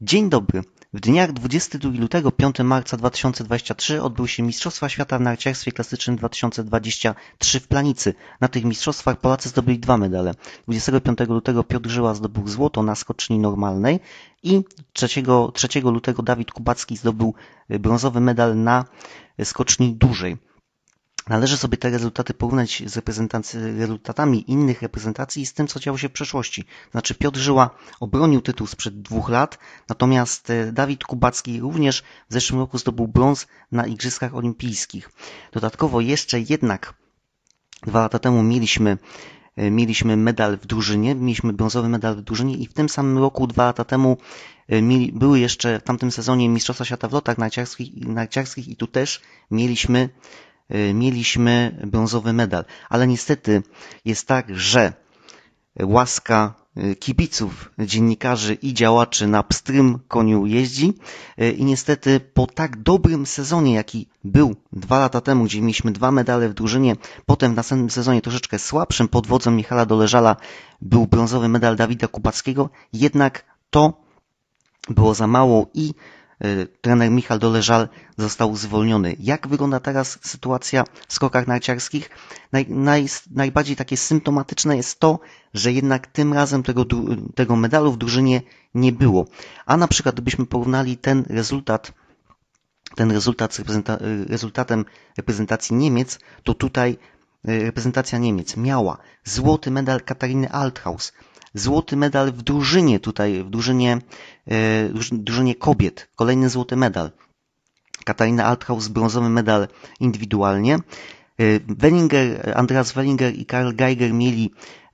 Dzień dobry. W dniach 22 lutego 5 marca 2023 odbyły się Mistrzostwa Świata w narciarstwie klasycznym 2023 w Planicy. Na tych mistrzostwach Polacy zdobyli dwa medale. 25 lutego Piotr Żyła zdobył złoto na skoczni normalnej i 3, 3 lutego Dawid Kubacki zdobył brązowy medal na skoczni dużej. Należy sobie te rezultaty porównać z rezultatami innych reprezentacji i z tym, co działo się w przeszłości. Znaczy Piotr Żyła obronił tytuł sprzed dwóch lat, natomiast e, Dawid Kubacki również w zeszłym roku zdobył brąz na Igrzyskach Olimpijskich. Dodatkowo jeszcze jednak dwa lata temu mieliśmy e, mieliśmy medal w drużynie, mieliśmy brązowy medal w drużynie i w tym samym roku, dwa lata temu, e, mieli, były jeszcze w tamtym sezonie Mistrzostwa Świata w lotach narciarskich, narciarskich i tu też mieliśmy mieliśmy brązowy medal. Ale niestety jest tak, że łaska y, kibiców, dziennikarzy i działaczy na pstrym koniu jeździ y, i niestety po tak dobrym sezonie, jaki był dwa lata temu, gdzie mieliśmy dwa medale w drużynie, potem w następnym sezonie troszeczkę słabszym pod wodzą Michala Doleżala był brązowy medal Dawida Kubackiego, jednak to było za mało i Y, trener Michal Doleżal został zwolniony. Jak wygląda teraz sytuacja w skokach narciarskich? Naj, naj, najbardziej takie symptomatyczne jest to, że jednak tym razem tego, tego medalu w drużynie nie było. A na przykład gdybyśmy porównali ten rezultat ten rezultat z reprezenta rezultatem reprezentacji Niemiec, to tutaj y, reprezentacja Niemiec miała złoty medal Katariny Althaus, złoty medal w drużynie tutaj, w drużynie, e, drużynie kobiet. Kolejny złoty medal. Katarina Althaus brązowy medal indywidualnie. E, Wellinger, Andreas Wellinger i Karl Geiger mieli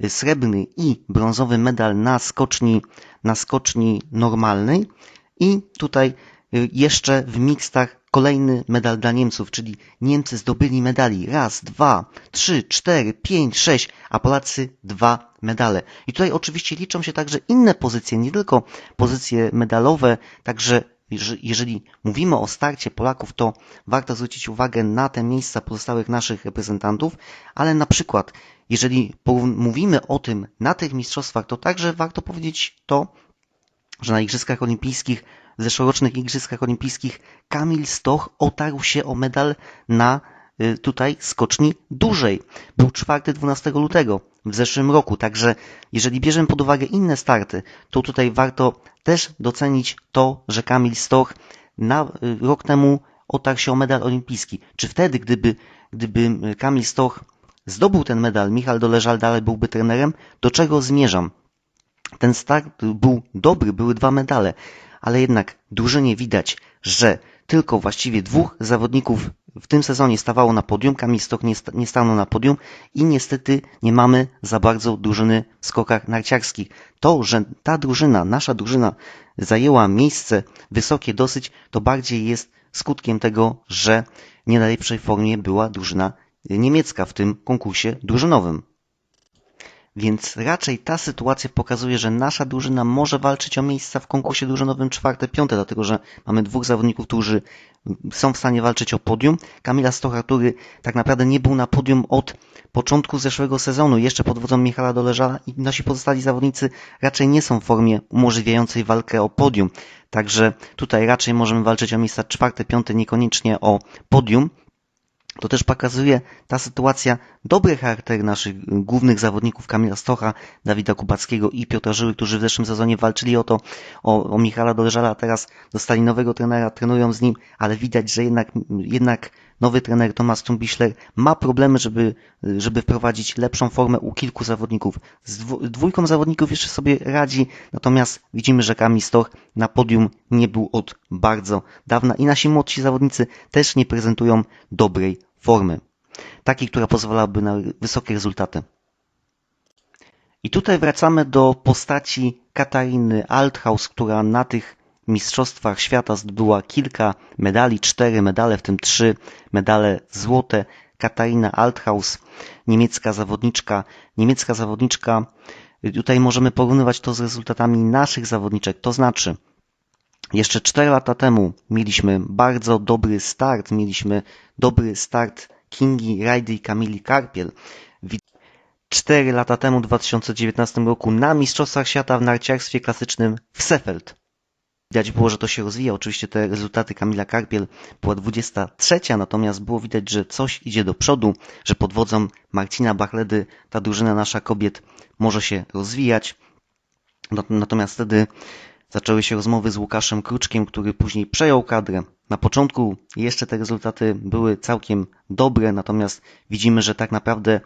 srebrny i brązowy medal na skoczni, na skoczni normalnej. I tutaj e, jeszcze w mixtach kolejny medal dla Niemców, czyli Niemcy zdobyli medali raz, dwa, trzy, cztery, pięć, sześć, a Polacy dwa medale. I tutaj oczywiście liczą się także inne pozycje, nie tylko pozycje medalowe, także jeżeli mówimy o starcie Polaków, to warto zwrócić uwagę na te miejsca pozostałych naszych reprezentantów, ale na przykład, jeżeli mówimy o tym na tych mistrzostwach, to także warto powiedzieć to, że na Igrzyskach Olimpijskich, zeszłorocznych Igrzyskach Olimpijskich Kamil Stoch otarł się o medal na y, tutaj skoczni dużej. Był czwarty 12 lutego w zeszłym roku, także jeżeli bierzemy pod uwagę inne starty, to tutaj warto też docenić to, że Kamil Stoch na y, rok temu otarł się o medal olimpijski. Czy wtedy, gdyby, gdyby Kamil Stoch zdobył ten medal, Michal Doleżal dalej byłby trenerem? Do czego zmierzam? Ten start był dobry, były dwa medale, ale jednak drużynie widać, że tylko właściwie dwóch zawodników w tym sezonie stawało na podium, Kamil Stok nie, sta, nie stanął na podium i niestety nie mamy za bardzo drużyny w skokach narciarskich. To, że ta drużyna, nasza drużyna zajęła miejsce wysokie dosyć, to bardziej jest skutkiem tego, że nie najlepszej formie była drużyna niemiecka w tym konkursie drużynowym. Więc raczej ta sytuacja pokazuje, że nasza drużyna może walczyć o miejsca w konkursie drużynowym czwarte, piąte, dlatego że mamy dwóch zawodników, którzy są w stanie walczyć o podium. Kamila Stocha, który tak naprawdę nie był na podium od początku zeszłego sezonu, jeszcze pod wodzą Michala Doleżala i nasi pozostali zawodnicy raczej nie są w formie umożliwiającej walkę o podium. Także tutaj raczej możemy walczyć o miejsca czwarte, piąte, niekoniecznie o podium. To też pokazuje ta sytuacja dobry charakter naszych głównych zawodników Kamila Stocha, Dawida Kubackiego i Piotra Żyły, którzy w zeszłym sezonie walczyli o to, o, o Michala Doleżala, a teraz dostali nowego trenera, trenują z nim, ale widać, że jednak, jednak nowy trener Tomasz Trumbischler ma problemy, żeby, żeby wprowadzić lepszą formę u kilku zawodników. Z dwójką zawodników jeszcze sobie radzi, natomiast widzimy, że Kamil Stoch na podium nie był od bardzo dawna i nasi młodsi zawodnicy też nie prezentują dobrej formy. Takiej, która pozwalałaby na wysokie rezultaty. I tutaj wracamy do postaci Katariny Althaus, która na tych Mistrzostwach Świata zdobyła kilka medali, cztery medale, w tym trzy medale złote. Katarina Althaus, niemiecka zawodniczka. Niemiecka zawodniczka, tutaj możemy porównywać to z rezultatami naszych zawodniczek, to znaczy jeszcze 4 lata temu mieliśmy bardzo dobry start, mieliśmy dobry start Kingi Rajdy i Kamili Karpiel. 4 lata temu, w 2019 roku, na Mistrzostwach Świata w narciarstwie klasycznym w Sefeld. Widać było, że to się rozwija. Oczywiście te rezultaty Kamila Karpiel była 23, natomiast było widać, że coś idzie do przodu, że pod wodzą Marcina Bachledy ta drużyna nasza kobiet może się rozwijać. Natomiast wtedy zaczęły się rozmowy z Łukaszem Kruczkiem, który później przejął kadrę. Na początku jeszcze te rezultaty były całkiem dobre, natomiast widzimy, że tak naprawdę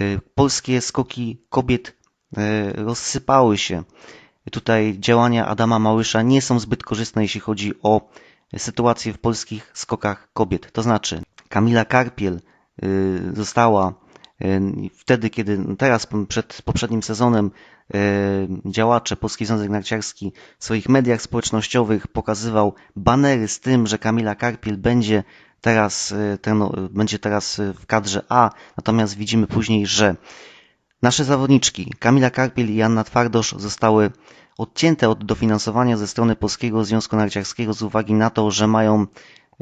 y, polskie skoki kobiet y, rozsypały się. Tutaj działania Adama Małysza nie są zbyt korzystne, jeśli chodzi o sytuację w polskich skokach kobiet. To znaczy, Kamila Karpiel y, została wtedy, kiedy teraz przed poprzednim sezonem działacze Polski Związek Narciarski w swoich mediach społecznościowych pokazywał banery z tym, że Kamila Karpiel będzie teraz, będzie teraz w kadrze A, natomiast widzimy później, że Nasze zawodniczki Kamila Karpiel i Anna Twardosz zostały odcięte od dofinansowania ze strony Polskiego Związku Narciarskiego z uwagi na to, że mają,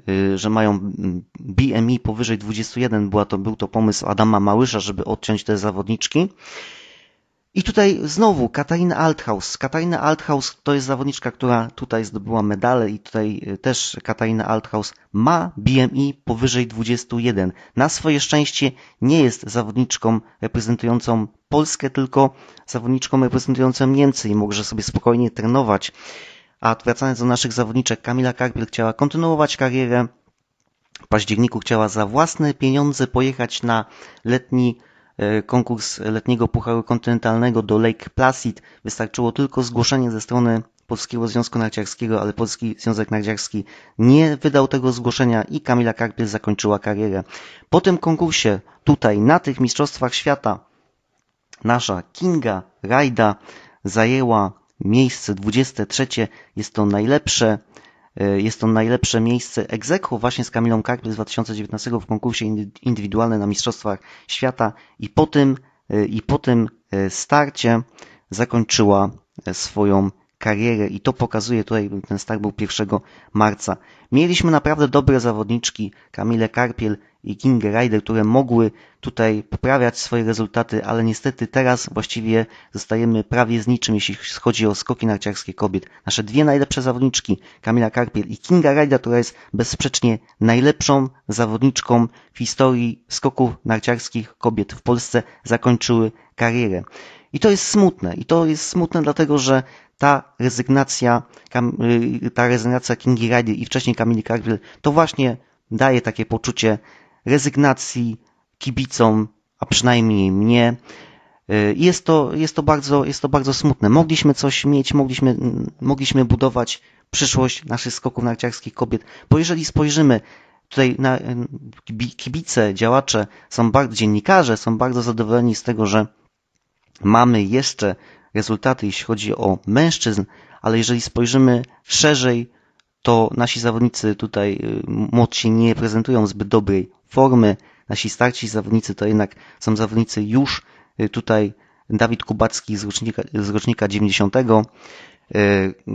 y, że mają BMI powyżej 21. Była to, był to pomysł Adama Małysza, żeby odciąć te zawodniczki. I tutaj znowu Katarina Althaus. Katarina Althaus to jest zawodniczka, która tutaj zdobyła medale i tutaj y, też Katarina Althaus ma BMI powyżej 21. Na swoje szczęście nie jest zawodniczką reprezentującą Polskę, tylko zawodniczką reprezentującą Niemcy i może sobie spokojnie trenować. A wracając do naszych zawodniczek, Kamila Karpiel chciała kontynuować karierę. W październiku chciała za własne pieniądze pojechać na letni konkurs letniego Pucharu Kontynentalnego do Lake Placid. Wystarczyło tylko zgłoszenie ze strony Polskiego Związku Narciarskiego, ale Polski Związek Narciarski nie wydał tego zgłoszenia i Kamila Karpiel zakończyła karierę. Po tym konkursie, tutaj na tych Mistrzostwach Świata, nasza Kinga Rajda zajęła miejsce 23. Jest to najlepsze E, jest to najlepsze miejsce egzekwo właśnie z Kamilą Karpiel z 2019 w konkursie indywidualnym na Mistrzostwach Świata i po tym, e, i po tym e, starcie zakończyła swoją karierę i to pokazuje tutaj, ten start był 1 marca. Mieliśmy naprawdę dobre zawodniczki, Kamilę Karpiel i King Rider, które mogły tutaj poprawiać swoje rezultaty, ale niestety teraz właściwie zostajemy prawie z niczym, jeśli chodzi o skoki narciarskie kobiet. Nasze dwie najlepsze zawodniczki, Kamila Karpiel i Kinga Rider, która jest bezsprzecznie najlepszą zawodniczką w historii skoków narciarskich kobiet w Polsce, zakończyły karierę. I to jest smutne. I to jest smutne dlatego, że ta rezygnacja, y, ta rezygnacja Kingi Rider i wcześniej Kamili Cargill to właśnie daje takie poczucie rezygnacji kibicom, a przynajmniej mnie. Y, jest to, jest to, bardzo, jest to bardzo smutne. Mogliśmy coś mieć, mogliśmy, mogliśmy budować przyszłość naszych skoków narciarskich kobiet, bo jeżeli spojrzymy tutaj na kibice, działacze, są bardzo, dziennikarze są bardzo zadowoleni z tego, że mamy jeszcze rezultaty, jeśli chodzi o mężczyzn, ale jeżeli spojrzymy szerzej, to nasi zawodnicy tutaj y, młodsi nie prezentują zbyt dobrej formy. Nasi starsi zawodnicy to jednak są zawodnicy już y, tutaj Dawid Kubacki z rocznika, z rocznika 90, y,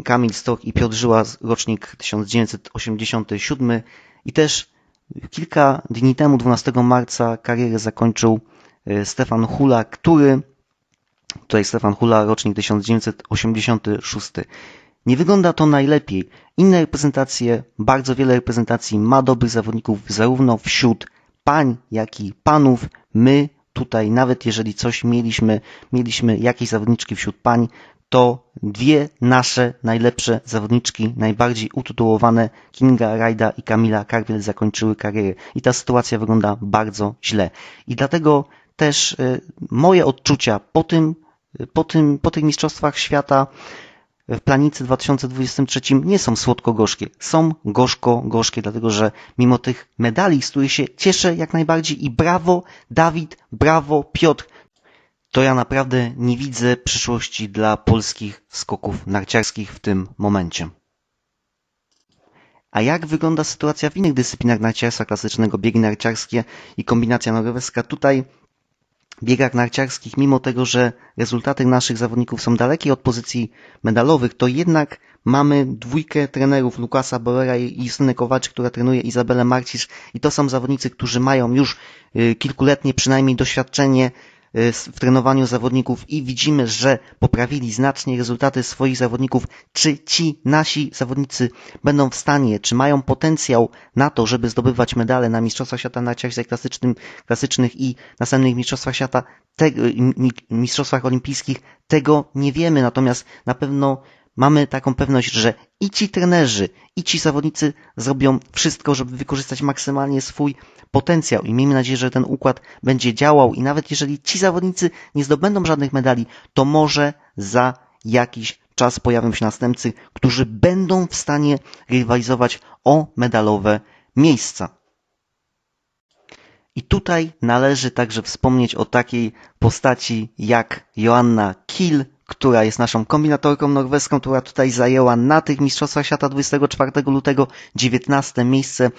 Kamil Stoch i Piotr Żyła rocznik 1987 i też kilka dni temu, 12 marca, karierę zakończył Stefan Hula, który Tutaj Stefan Hula, rocznik 1986. Nie wygląda to najlepiej. Inne reprezentacje, bardzo wiele reprezentacji ma dobrych zawodników zarówno wśród pań, jak i panów. My tutaj, nawet jeżeli coś mieliśmy, mieliśmy jakieś zawodniczki wśród pań, to dwie nasze najlepsze zawodniczki, najbardziej utytułowane, Kinga Rajda i Kamila Karpiel zakończyły karierę. I ta sytuacja wygląda bardzo źle. I dlatego też y, moje odczucia po tym, po, tym, po tych Mistrzostwach Świata w Planicy 2023 nie są słodko-gorzkie. Są gorzko-gorzkie, dlatego że mimo tych medali, z których się cieszę jak najbardziej i brawo Dawid, brawo Piotr, to ja naprawdę nie widzę przyszłości dla polskich skoków narciarskich w tym momencie. A jak wygląda sytuacja w innych dyscyplinach narciarstwa klasycznego, biegi narciarskie i kombinacja norweska? Tutaj biegach narciarskich, mimo tego, że rezultaty naszych zawodników są dalekie od pozycji medalowych, to jednak mamy dwójkę trenerów Lukasa Borera i Justynę Kowaczy, która trenuje Izabelę Marcisz. I to są zawodnicy, którzy mają już y, kilkuletnie przynajmniej doświadczenie w trenowaniu zawodników i widzimy, że poprawili znacznie rezultaty swoich zawodników, czy ci nasi zawodnicy będą w stanie, czy mają potencjał na to, żeby zdobywać medale na Mistrzostwach Świata na narciarstwie klasycznym, klasycznych i następnych Mistrzostwach Świata, te, mi- Mistrzostwach Olimpijskich, tego nie wiemy, natomiast na pewno mamy taką pewność, że i ci trenerzy, i ci zawodnicy zrobią wszystko, żeby wykorzystać maksymalnie swój potencjał i miejmy nadzieję, że ten układ będzie działał i nawet jeżeli ci zawodnicy nie zdobędą żadnych medali, to może za jakiś czas pojawią się następcy, którzy będą w stanie rywalizować o medalowe miejsca. I tutaj należy także wspomnieć o takiej postaci jak Joanna Kiel, która jest naszą kombinatorką norweską, która tutaj zajęła na tych Mistrzostwach Świata 24 lutego 19 miejsce.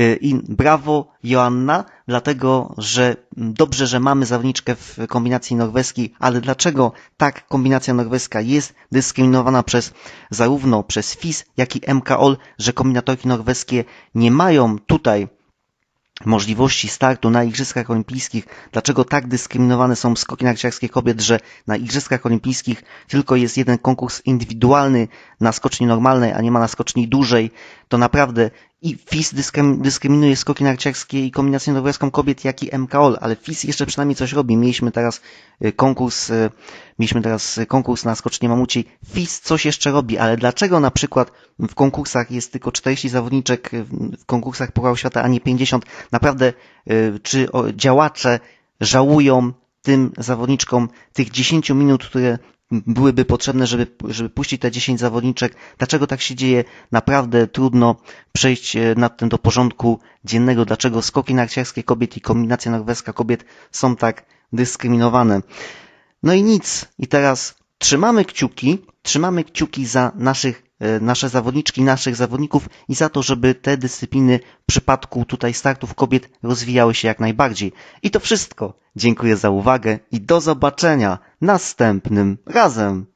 Y, I brawo Joanna, dlatego że dobrze, że mamy zawodniczkę w kombinacji norweskiej, ale dlaczego tak kombinacja norweska jest dyskryminowana przez zarówno przez FIS, jak i MKOL, że kombinatorki norweskie nie mają tutaj możliwości startu na Igrzyskach Olimpijskich, dlaczego tak dyskryminowane są skoki narciarskie kobiet, że na Igrzyskach Olimpijskich tylko jest jeden konkurs indywidualny na skoczni normalnej, a nie ma na skoczni dużej, to naprawdę i FIS dyskrym- dyskryminuje skoki narciarskie i kombinację norweską kobiet, jak i MKOL, ale FIS jeszcze przynajmniej coś robi. Mieliśmy teraz y, konkurs, y, mieliśmy teraz y, konkurs na skocznie mamuciej. FIS coś jeszcze robi, ale dlaczego na przykład w konkursach jest tylko 40 zawodniczek, w konkursach Pucharu Świata, a nie 50? Naprawdę, czy działacze żałują tym zawodniczkom tych 10 minut, które byłyby potrzebne, żeby, żeby puścić te 10 zawodniczek. Dlaczego tak się dzieje? Naprawdę trudno przejść e, nad tym do porządku dziennego. Dlaczego skoki narciarskie kobiet i kombinacja norweska kobiet są tak dyskryminowane? No i nic. I teraz trzymamy kciuki, trzymamy kciuki za naszych, nasze zawodniczki, naszych zawodników i za to, żeby te dyscypliny w przypadku tutaj startów kobiet rozwijały się jak najbardziej. I to wszystko. Dziękuję za uwagę i do zobaczenia następnym razem.